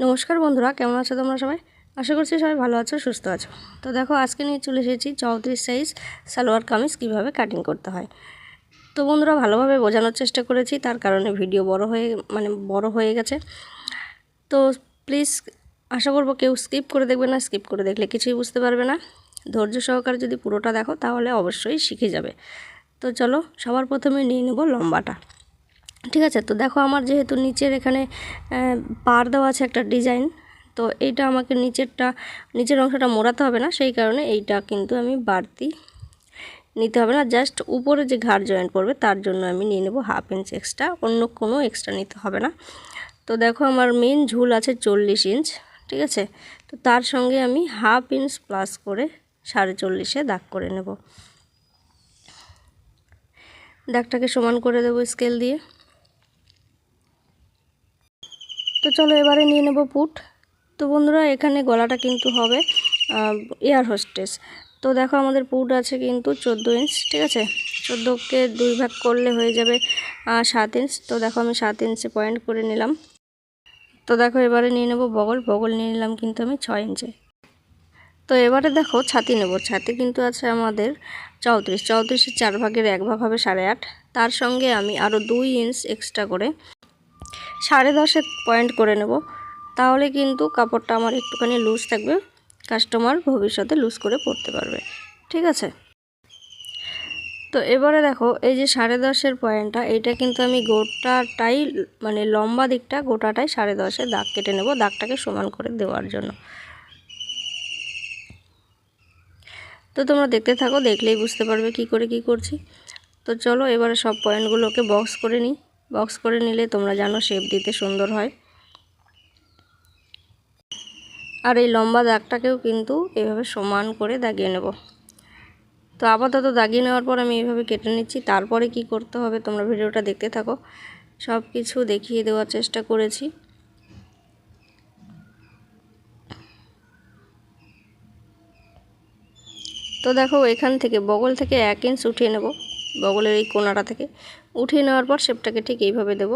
নমস্কার বন্ধুরা, কেমন আছো তোমরা সবাই? আশা করছি সবাই ভালো আছো, সুস্থ আছো। তো দেখো, আজকে নিয়ে চলে এসেছি চৌত্রিশ সাইজ সালোয়ার কামিজ কীভাবে কাটিং করতে হয়। তো বন্ধুরা, ভালোভাবে বোঝানোর চেষ্টা করেছি, তার কারণে ভিডিও বড় হয়ে মানে বড় হয়ে গেছে। তো প্লিজ আশা করব কেউ স্কিপ করে দেখবে না স্কিপ করে দেখলে কিছুই বুঝতে পারবে না। ধৈর্য সহকারে যদি পুরোটা দেখো, তাহলে অবশ্যই শিখে যাবে। তো চলো, সবার প্রথমে নিয়ে নেব লম্বাটা। ঠিক আছে? তো দেখো আমার যেহেতু নিচের এখানে পার দেওয়া আছে একটা ডিজাইন, তো এইটা আমাকে নিচেরটা, নিচের অংশটা মোড়াতে হবে না, সেই কারণে এইটা কিন্তু আমি বাড়তি নিতে হবে না। জাস্ট উপরে যে ঘাড় জয়েন্ট পড়বে, তার জন্য আমি নিয়ে নেব হাফ ইঞ্চ এক্সট্রা, অন্য কোনো এক্সট্রা নিতে হবে না। তো দেখো আমার মেন ঝুল আছে চল্লিশ ইঞ্চ, ঠিক আছে? তো তার সঙ্গে আমি হাফ ইঞ্চ প্লাস করে সাড়ে চল্লিশে দাগ করে নেব। দাগটাকে সমান করে দেবো স্কেল দিয়ে। তো চলো এবারে নিয়ে নেব পুট তো বন্ধুরা, এখানে গলাটা কিন্তু হবে এয়ার হোস্টেস। তো দেখো আমাদের পুট আছে কিন্তু চোদ্দ ইঞ্চ, ঠিক আছে? চোদ্দোকে দুই ভাগ করলে হয়ে যাবে সাত ইঞ্চ। তো দেখো আমি সাত ইঞ্চে পয়েন্ট করে নিলাম। তো দেখো এবারে নিয়ে নেব বগল। বগল নিয়ে নিলাম কিন্তু আমি ছয় ইঞ্চে। তো এবারে দেখো ছাতি নেব। ছাতি কিন্তু আছে আমাদের চৌত্রিশ। চৌত্রিশের চার ভাগের এক ভাগ হবে সাড়ে আট। তার সঙ্গে আমি আরও দুই ইঞ্চ এক্সট্রা করে সাড়ে দশে পয়েন্ট করে নেব। তাহলে কিন্তু কাপড়টা আমার একটুখানি লুজ থাকবে। কাস্টমার ভবিষ্যতে লুজ করে পরতে পারবে। ঠিক আছে? তো এবারে দেখো, এই যে সাড়ে দশের পয়েন্টটা এইটা কিন্তু আমি গোটাটাই মানে লম্বা দিকটা গোটাটাই সাড়ে দশে দাগ কেটে নেব, দাগটাকে সমান করে দেওয়ার জন্য। তো তোমরা দেখতে থাকো, দেখলেই বুঝতে পারবে কি করে কি করছি। তো চলো এবারে সব পয়েন্টগুলোকে বক্স করে নিই। বক্স করে নিলে তোমরা জানো শেপ দিতে সুন্দর হয়। আর এই লম্বা দাগটাকেও কিন্তু এভাবে সমান করে দাগিয়ে নেব। তো আপাতত দাগিয়ে নেওয়ার পর আমি এইভাবে কেটে নিচ্ছি। তারপরে কি করতে হবে তোমরা ভিডিওটা দেখতে থাকো। সব কিছু দেখিয়ে দেওয়ার চেষ্টা করেছি। তো দেখো এখান থেকে বগল থেকে এক ইঞ্চ উঠিয়ে নেব। বগলের এই কোনাটা থেকে উঠিয়ে নেওয়ার পর শেপটাকে ঠিক এইভাবে দেব।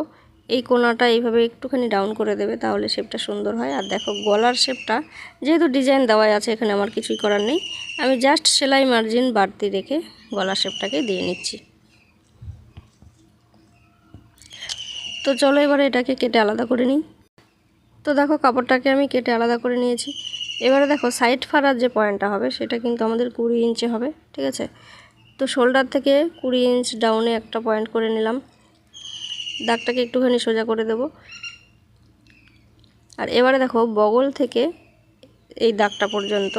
এই কোনাটা এইভাবে একটুখানি ডাউন করে দেবে তাহলে শেপটা সুন্দর হয়। আর দেখো, গলার শেপটা যেহেতু ডিজাইন দেওয়াই আছে, এখানে আমার কিছুই করার নেই। আমি জাস্ট সেলাই মার্জিন বাড়তি রেখে গলার শেপটাকে দিয়ে নিচ্ছি। তো চলো এবারে এটাকে কেটে আলাদা করে নিই। তো দেখো, কাপড়টাকে আমি কেটে আলাদা করে নিয়েছি। এবারে দেখো সাইড ফাড়ার যে পয়েন্টটা হবে, সেটা কিন্তু আমাদের কুড়ি ইঞ্চে হবে, ঠিক আছে? তো শোল্ডার থেকে কুড়ি ইঞ্চ ডাউনে একটা পয়েন্ট করে নিলাম। দাগটাকে একটুখানি সোজা করে দেব। আর এবারে দেখো, বগল থেকে এই দাগটা পর্যন্ত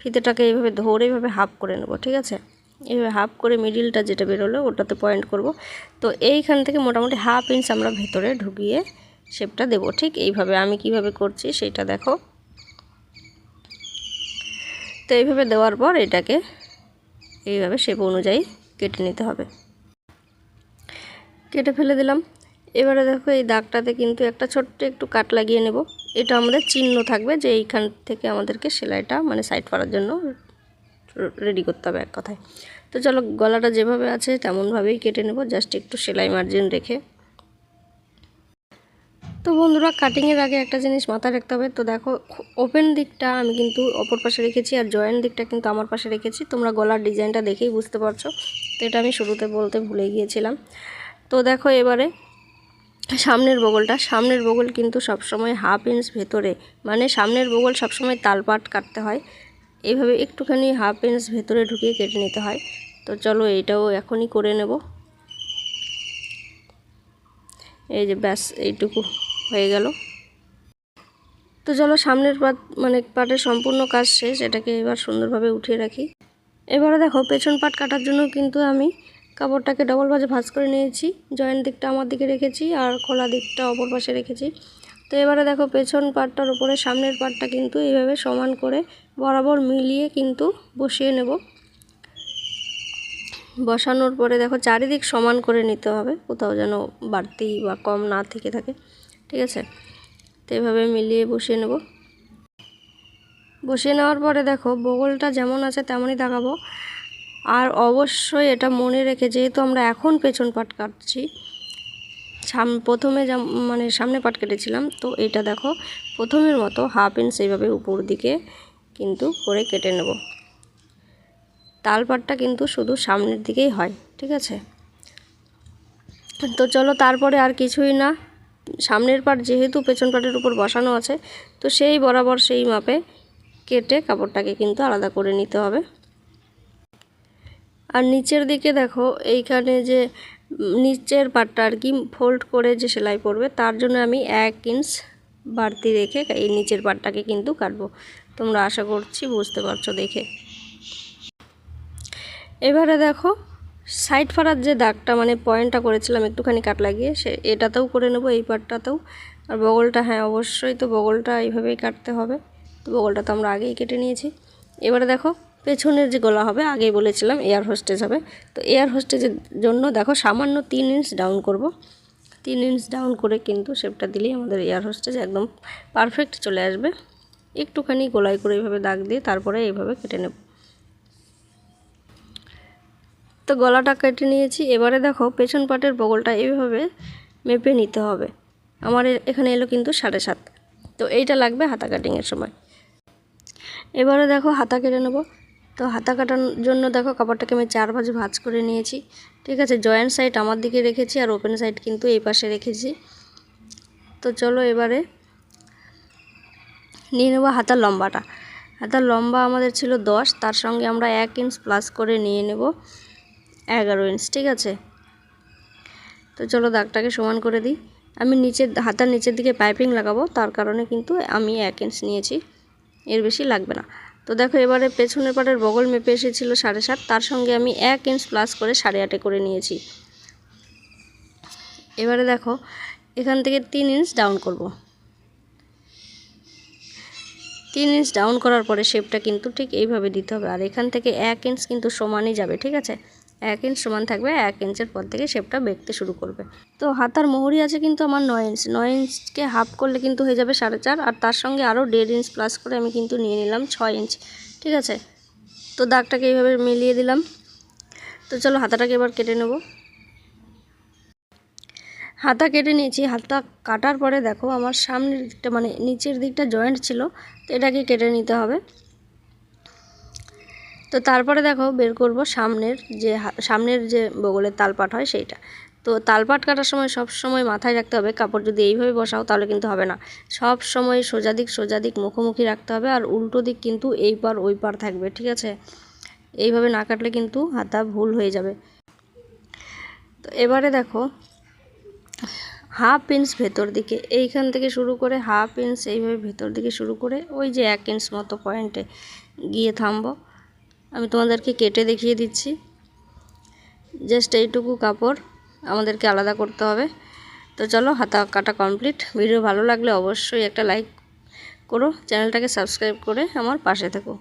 ফিতেটাকে এইভাবে ধরে এইভাবে হাফ করে নেব, ঠিক আছে? এইভাবে হাফ করে মিডিলটা যেটা বেরোলো, ওটাতে পয়েন্ট করব। তো এইখান থেকে মোটামুটি হাফ ইঞ্চ আমরা ভেতরে ঢুকিয়ে শেপটা দেবো, ঠিক এইভাবে। আমি কীভাবে করছি সেটা দেখো। তো এইভাবে দেওয়ার পর এটাকে এইভাবে শেপ অনুযায়ী কেটে নিতে হবে। কেটে ফেলে দিলাম। এবারে দেখো এই দাগটাতে কিন্তু একটা ছোট্ট একটু কাট লাগিয়ে নেব। এটা আমাদের চিহ্ন থাকবে যে এইখান থেকে আমাদেরকে সেলাইটা মানে সাইড করার জন্য রেডি করতে হবে এক কথায়। তো চলো গলাটা যেভাবে আছে তেমনভাবেই কেটে নেব। জাস্ট একটু সেলাই মার্জিন রেখে তো বন্ধুরা কাটিংয়ের আগে একটা জিনিস মাথায় রাখতে হবে। তো দেখো ওপেন দিকটা আমি কিন্তু অপর পাশে রেখেছি আর জয়েন্ট দিকটা কিন্তু আমার পাশে রেখেছি। তোমরা গলার ডিজাইনটা দেখেই বুঝতে পারছ। তো এটা আমি শুরুতে বলতে ভুলে গিয়েছিলাম। তো দেখো এবারে, সামনের বগলটা। সামনের বগল কিন্তু সবসময় হাফ ইঞ্চ ভেতরে। মানে সামনের বগল সবসময় তালপাট কাটতে হয়। এইভাবে একটুখানি হাফ ইঞ্চ ভেতরে ঢুকিয়ে কেটে নিতে হয়। তো চলো এইটাও এখনই করে নেব। এই যে ব্যাস, এইটুকু। হয়ে গেল। তো চলো সামনের পাট মানে পাটের সম্পূর্ণ কাজ শেষ, এটাকে এবার সুন্দরভাবে উঠিয়ে রাখি। এবারে দেখো, পেছন পাট কাটার জন্য কিন্তু আমি কাপড়টাকে ডবল ভাজে ভাজ করে নিয়েছি। জয়েন্ট দিকটা আমার দিকে রেখেছি আর খোলা দিকটা অপর পাশে রেখেছি। তো এবারে দেখো, পেছন পাটটার উপরে সামনের পাটটা কিন্তু এইভাবে সমান করে বরাবর মিলিয়ে কিন্তু বসিয়ে নেব। বসানোর পরে দেখো, চারিদিক সমান করে নিতে হবে, কোথাও যেন বাড়তি বা কম না থেকে থাকে। ঠিক আছে? তো এভাবে মিলিয়ে বসিয়ে নেব। বসিয়ে নেওয়ার পরে দেখো, বগলটা যেমন আছে তেমনই দেখাবো আর অবশ্যই এটা মনে রেখে, যেহেতু আমরা এখন পেছন পাট কাটছি সাম প্রথমে মানে সামনে পাট কেটেছিলাম, তো এটা দেখো, প্রথমের মতো হাফ ইঞ্চ এইভাবে উপর দিকে কিন্তু করে কেটে নেব। তাল পাটটা কিন্তু শুধু সামনের দিকেই হয়, ঠিক আছে? তো চলো, তারপরে আর কিছুই না। সামনের পাট যেহেতু পেছন পাটের উপর বসানো আছে, তো সেই বরাবর সেই মাপে কেটে কাপড়টাকে কিন্তু আলাদা করে নিতে হবে। আর নিচের দিকে দেখো, এইখানে যে নিচের পাটটা আর কি ফোল্ড করে যে সেলাই পড়বে তার জন্য আমি এক ইঞ্চ বাড়তি রেখে এই নিচের পাটটাকে কিন্তু কাটবো। তোমরা আশা করছি বুঝতে পারছ দেখে। এবারে দেখো সাইড ফাড়ার যে দাগটা মানে পয়েন্টটা করেছিলাম একটুখানি কাট লাগিয়ে, সে এটাতেও করে নেব, এই পাটটাতেও আর বগলটা হ্যাঁ অবশ্যই তো বগলটা এইভাবেই কাটতে হবে। তো বগলটা তো আমরা আগেই কেটে নিয়েছি। এবারে দেখো, পেছনের যে গলা হবে, আগেই বলেছিলাম এয়ার হোস্টেজ হবে। তো এয়ার হোস্টেজের জন্য দেখো, সামান্য তিন ইঞ্চ ডাউন করব। তিন ইঞ্চ ডাউন করে কিন্তু শেপটা দিলেই আমাদের এয়ার হোস্টেজ একদম পারফেক্ট চলে আসবে। একটুখানি গোলাই করে এইভাবে দাগ দিয়ে তারপরে এইভাবে কেটে নেব। তো গলাটা কেটে নিয়েছি। এবারে দেখো পেছন পাটের বগলটা এইভাবে মেপে নিতে হবে। আমার এখানে এলো কিন্তু সাড়ে সাত। তো এইটা লাগবে হাতা কাটিংয়ের সময়। এবারে দেখো হাতা কেটে নেব। তো হাতা কাটার জন্য দেখো কাপড়টাকে আমি চার ভাজ ভাজ করে নিয়েছি। ঠিক আছে জয়েন্ট সাইড আমার দিকে রেখেছি আর ওপেন সাইড কিন্তু এই পাশে রেখেছি। তো চলো এবারে নিয়ে নেব হাতার লম্বাটা। হাতার লম্বা আমাদের ছিল দশ, তার সঙ্গে আমরা এক ইঞ্চ প্লাস করে নিয়ে নেব। এগারো ইঞ্চ ঠিক আছে? তো চলো দাগটাকে সমান করে দিই। আমি নিচের, হাতার নিচের দিকে পাইপিং লাগাবো, তার কারণে কিন্তু আমি এক ইঞ্চ নিয়েছি। এর বেশি লাগবে না। তো দেখো, এবারে পেছনের পাটের বগল মেপে এসেছিল সাড়ে সাত, তার সঙ্গে আমি এক ইঞ্চ প্লাস করে সাড়ে আটে করে নিয়েছি। এবারে দেখো, এখান থেকে তিন ইঞ্চ ডাউন করব। তিন ইঞ্চ ডাউন করার পরে শেপটা কিন্তু ঠিক এইভাবে দিতে হবে। আর এখান থেকে এক ইঞ্চ কিন্তু সমানই যাবে, ঠিক আছে? এক ইঞ্চ সমান থাকবে, এক ইঞ্চের পর থেকে শেপটা বেঁকতে শুরু করবে। তো হাতার মোহরি আছে কিন্তু আমার নয় ইঞ্চ নয় ইঞ্চকে হাফ করলে কিন্তু হয়ে যাবে সাড়ে চার, আর তার সঙ্গে আরও দেড় ইঞ্চ প্লাস করে আমি কিন্তু নিয়ে নিলাম ছয় ইঞ্চ ঠিক আছে? তো দাগটাকে এইভাবে মিলিয়ে দিলাম। তো চলো হাতাটাকে এবার কেটে নেব। হাতা কেটে নিয়েছি। হাতা কাটার পরে দেখো আমার সামনের দিকটা মানে নিচের দিকটা জয়েন্ট ছিল, তো এটাকে কেটে নিতে হবে। তো তারপরে দেখো বের করব সামনের যে সামনের যে বগলের তালপাট হয় সেইটা। তো তালপাট কাটার সময় সব সময় মাথায় রাখতে হবে, কাপড় যদি এইভাবে বসাও তাহলে কিন্তু হবে না। সব সময় সোজা দিক সোজা দিক, মুখোমুখি রাখতে হবে আর উল্টো দিক কিন্তু এই পার, ওই পার থাকবে, ঠিক আছে? এইভাবে না কাটলে কিন্তু হাতা ভুল হয়ে যাবে। তো এবারে দেখো, হাফ ইঞ্চ ভেতর দিকে, এইখান থেকে শুরু করে হাফ ইঞ্চ এইভাবে ভেতর দিকে শুরু করে ওই যে এক ইঞ্চ মতো পয়েন্টে গিয়ে থামবো। আমি তোমাদেরকে কেটে দেখিয়ে দিচ্ছি। জাস্ট এইটুকু কাপড় আমাদেরকে আলাদা করতে হবে। তো চলো, হাতা কাটা কমপ্লিট ভিডিও ভালো লাগলে অবশ্যই একটা লাইক করো। চ্যানেলটাকে সাবস্ক্রাইব করে আমার পাশে থেকো।